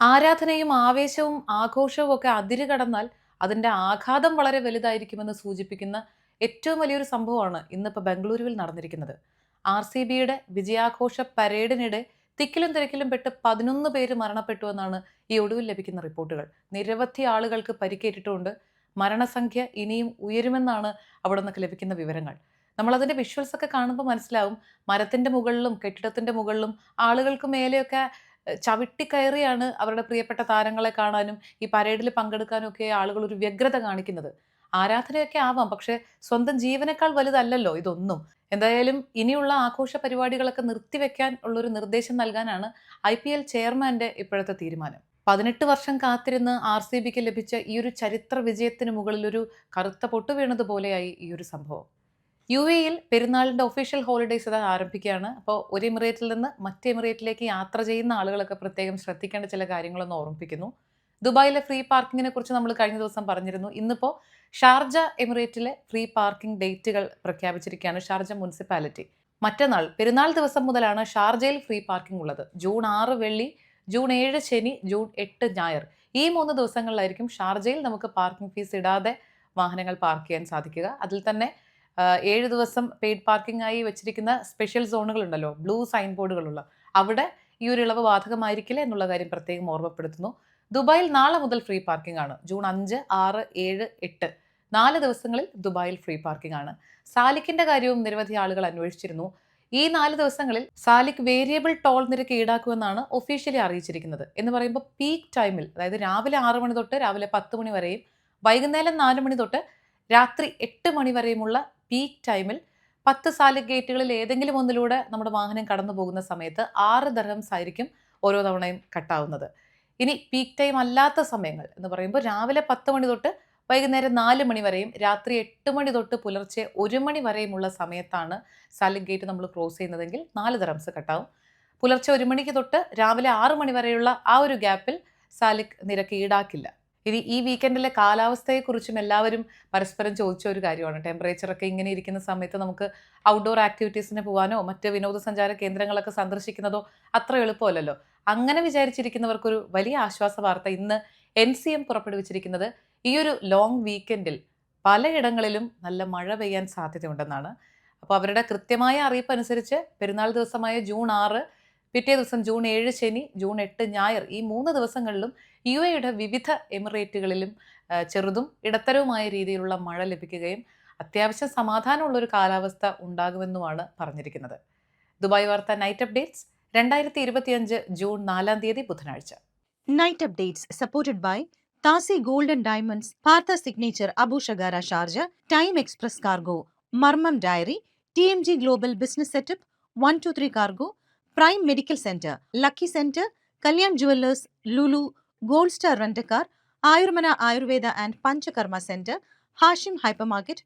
ആരാധനയും ആവേശവും ആഘോഷവും ഒക്കെ അതിര് കടന്നാൽ അതിന്റെ ആഘാതം വളരെ വലുതായിരിക്കുമെന്ന് സൂചിപ്പിക്കുന്ന ഏറ്റവും വലിയൊരു സംഭവമാണ് ഇന്നിപ്പോൾ ബംഗളൂരുവിൽ നടന്നിരിക്കുന്നത്. ആർ സി ബിയുടെ വിജയാഘോഷ പരേഡിനിടെ തിക്കിലും തിരക്കിലും പെട്ട് പതിനൊന്ന് പേര് മരണപ്പെട്ടു എന്നാണ് ഈ ഒടുവിൽ ലഭിക്കുന്ന റിപ്പോർട്ടുകൾ. നിരവധി ആളുകൾക്ക് പരിക്കേറ്റിട്ടുമുണ്ട് മരണസംഖ്യ ഇനിയും ഉയരുമെന്നാണ് അവിടെ നിന്നൊക്കെ ലഭിക്കുന്ന വിവരങ്ങൾ. നമ്മളതിന്റെ വിഷ്വൽസ് ഒക്കെ കാണുമ്പോൾ മനസ്സിലാവും. മരത്തിന്റെ മുകളിലും കെട്ടിടത്തിന്റെ മുകളിലും ആളുകൾക്ക് മേലെയൊക്കെ ചവിട്ടിക്കയറിയാണ് അവരുടെ പ്രിയപ്പെട്ട താരങ്ങളെ കാണാനും ഈ പരേഡിൽ പങ്കെടുക്കാനും ഒക്കെ ആളുകൾ ഒരു വ്യഗ്രത കാണിക്കുന്നത്. ആരാധനയൊക്കെ ആവാം പക്ഷെ സ്വന്തം ജീവനേക്കാൾ വലുതല്ലല്ലോ ഇതൊന്നും. എന്തായാലും ഇനിയുള്ള ആഘോഷ പരിപാടികളൊക്കെ നിർത്തിവെക്കാൻ ഉള്ളൊരു നിർദ്ദേശം നൽകാനാണ് ഐ പി എൽ ചെയർമാന്റെ ഇപ്പോഴത്തെ തീരുമാനം. പതിനെട്ട് വർഷം കാത്തിരുന്ന് ആർ സി ബിക്ക് ലഭിച്ച ഈ ഒരു ചരിത്ര വിജയത്തിന് മുകളിലൊരു കറുത്ത പൊട്ടു വീണതുപോലെയായി ഈ ഒരു സംഭവം. യു എയിൽ പെരുന്നാളിന്റെ ഒഫീഷ്യൽ ഹോളിഡേയ്സ് ഇത് ആരംഭിക്കുകയാണ്. അപ്പോൾ ഒരു എമിറേറ്റിൽ നിന്ന് മറ്റ് എമിറേറ്റിലേക്ക് യാത്ര ചെയ്യുന്ന ആളുകളൊക്കെ പ്രത്യേകം ശ്രദ്ധിക്കേണ്ട ചില കാര്യങ്ങളൊന്ന് ഓർമ്മിപ്പിക്കുന്നു. ദുബായിലെ ഫ്രീ പാർക്കിങ്ങിനെ കുറിച്ച് നമ്മൾ കഴിഞ്ഞ ദിവസം പറഞ്ഞിരുന്നു. ഇന്നിപ്പോൾ ഷാർജ എമിറേറ്റിലെ ഫ്രീ പാർക്കിംഗ് ഡേറ്റുകൾ പ്രഖ്യാപിച്ചിരിക്കുകയാണ് ഷാർജ മുനിസിപ്പാലിറ്റി. മറ്റന്നാൾ പെരുന്നാൾ ദിവസം മുതലാണ് ഷാർജയിൽ ഫ്രീ പാർക്കിംഗ് ഉള്ളത്. ജൂൺ ആറ് വെള്ളി ജൂൺ ഏഴ് ശനി ജൂൺ എട്ട് ഞായർ. ഈ മൂന്ന് ദിവസങ്ങളിലായിരിക്കും ഷാർജയിൽ നമുക്ക് പാർക്കിംഗ് ഫീസ് ഇടാതെ വാഹനങ്ങൾ പാർക്ക് ചെയ്യാൻ സാധിക്കുക. അതിൽ തന്നെ ഏഴ് ദിവസം പെയ്ഡ് പാർക്കിംഗ് ആയി വെച്ചിരിക്കുന്ന സ്പെഷ്യൽ സോണുകളുണ്ടല്ലോ ബ്ലൂ സൈൻ ബോർഡുകളുള്ള അവിടെ ഈ ഒരു ഇളവ് ബാധകമായിരിക്കില്ല എന്നുള്ള കാര്യം പ്രത്യേകം ഓർമ്മപ്പെടുത്തുന്നു. ദുബായിൽ നാളെ മുതൽ ഫ്രീ പാർക്കിംഗ് ആണ്. ജൂൺ അഞ്ച് ആറ് ഏഴ് എട്ട്. നാല് ദിവസങ്ങളിൽ ദുബായിൽ ഫ്രീ പാർക്കിംഗ് ആണ്. സാലിക്കിന്റെ കാര്യവും നിരവധി ആളുകൾ അന്വേഷിച്ചിരുന്നു. ഈ നാല് ദിവസങ്ങളിൽ സാലിക് വേരിയബിൾ ടോൾ നിരക്ക് ഈടാക്കുമെന്നാണ് ഒഫീഷ്യലി അറിയിച്ചിരിക്കുന്നത്. എന്ന് പറയുമ്പോൾ പീക്ക് ടൈമിൽ അതായത് രാവിലെ ആറ് മണി തൊട്ട് രാവിലെ പത്ത് മണി വരെയും വൈകുന്നേരം നാല് മണി തൊട്ട് രാത്രി എട്ട് മണി വരെയുമുള്ള പീക്ക് ടൈമിൽ പത്ത് സാലിക് ഗേറ്റുകളിൽ ഏതെങ്കിലും ഒന്നിലൂടെ നമ്മുടെ വാഹനം കടന്നു പോകുന്ന സമയത്ത് ആറ് ദർഹംസ് ആയിരിക്കും ഓരോ തവണയും കട്ടാവുന്നത് ഇനി പീക്ക് ടൈം അല്ലാത്ത സമയങ്ങൾ എന്ന് പറയുമ്പോൾ രാവിലെ പത്ത് മണി തൊട്ട് വൈകുന്നേരം നാല് മണി വരെയും രാത്രി എട്ട് മണി തൊട്ട് പുലർച്ചെ ഒരു മണി വരെയുമുള്ള സമയത്താണ് സാലിക് ഗേറ്റ് നമ്മൾ ക്രോസ് ചെയ്യുന്നതെങ്കിൽ നാല് ദർഹംസ് കട്ടാവും പുലർച്ചെ ഒരു മണിക്ക് തൊട്ട് രാവിലെ ആറ് മണി വരെയുള്ള ആ ഒരു ഗ്യാപ്പിൽ സാലിക് നിരക്ക് ഈടാക്കില്ല. ഇനി ഈ വീക്കെൻഡിലെ കാലാവസ്ഥയെക്കുറിച്ചും എല്ലാവരും പരസ്പരം ചോദിച്ച ഒരു കാര്യമാണ്. ടെമ്പറേച്ചർ ഒക്കെ ഇങ്ങനെ ഇരിക്കുന്ന സമയത്ത് നമുക്ക് ഔട്ട്ഡോർ ആക്ടിവിറ്റീസിന് പോകാനോ മറ്റ് വിനോദസഞ്ചാര കേന്ദ്രങ്ങളൊക്കെ സന്ദർശിക്കുന്നതോ അത്ര എളുപ്പമല്ലല്ലോ. അങ്ങനെ വിചാരിച്ചിരിക്കുന്നവർക്കൊരു വലിയ ആശ്വാസ വാർത്ത ഇന്ന് എൻ സി എം പുറപ്പെടുവിച്ചിരിക്കുന്നത് ഈ ഒരു ലോങ് വീക്കെൻഡിൽ പലയിടങ്ങളിലും നല്ല മഴ പെയ്യാൻ സാധ്യതയുണ്ടെന്നാണ്. അപ്പോൾ അവരുടെ കൃത്യമായ അറിയിപ്പ് അനുസരിച്ച് പെരുന്നാൾ ദിവസമായ ജൂൺ ആറ് പിറ്റേ ദിവസം ജൂൺ ഏഴ് ശനി ജൂൺ എട്ട് ഞായർ ഈ മൂന്ന് ദിവസങ്ങളിലും യു എയുടെ വിവിധ എമിറേറ്റുകളിലും ചെറുതും ഇടത്തരവുമായ രീതിയിലുള്ള മഴ ലഭിക്കുകയും അത്യാവശ്യം സമാധാനമുള്ള ഒരു കാലാവസ്ഥ ഉണ്ടാകുമെന്നുമാണ് പറഞ്ഞിരിക്കുന്നത്. ദുബായ് വാർത്ത നൈറ്റ് അപ്ഡേറ്റ്സ് രണ്ടായിരത്തി ഇരുപത്തിയഞ്ച് ജൂൺ നാലാം തീയതി ബുധനാഴ്ച. Night updates supported by താസി golden diamonds Partha signature Abu Shagara Sharjah time express cargo മർമ്മം diary T M G global business setup 123 two three Medical Center, Lucky Center, Kalyan Jewelers, Lulu, Gold Star Rent a Car, Ayurmana Ayurveda and Panchakarma Center, Hashim Hypermarket,